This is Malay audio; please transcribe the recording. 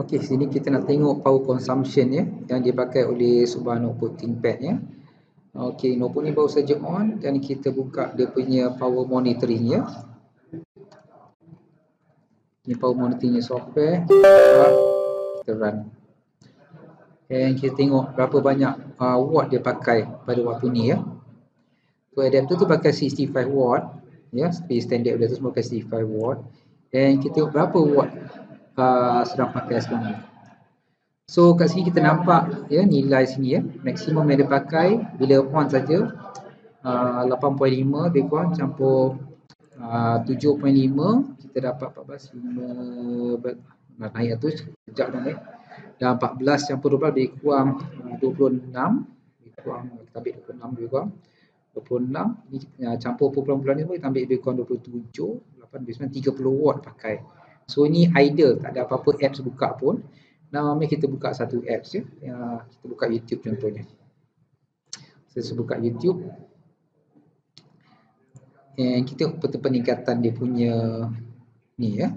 Okey, sini kita nak tengok power consumption ya yang dipakai oleh sebuah notebook ThinkPad ya. Okey, notebook ni baru saja on dan kita buka dia punya power monitoring ya. Ini power monitoring software. Kita run. Dan kita tengok berapa banyak uh, watt dia pakai pada waktu ni ya. So adapter tu pakai 65 watt ya, seperti standard adapter semua pakai 65 watt. Dan kita tengok berapa watt sedang pakai sekarang ni. So kat sini kita nampak ya nilai sini ya, maksimum yang dia pakai bila on saja uh, 8.5 lebih kurang campur uh, 7.5 kita dapat 14 5 nak naik tu sekejap dah naik. Dan 14 campur 12 lebih kurang uh, 26 lebih kurang kita ambil 26 lebih kurang 26 ni uh, campur pulang-pulang ni pun kita ambil lebih kurang 27 8 lebih 30 watt pakai. So ini idle, tak ada apa-apa apps buka pun. Now mari kita buka satu apps ya. ya. Kita buka YouTube contohnya. Saya buka YouTube. And kita peningkatan dia punya ni ya.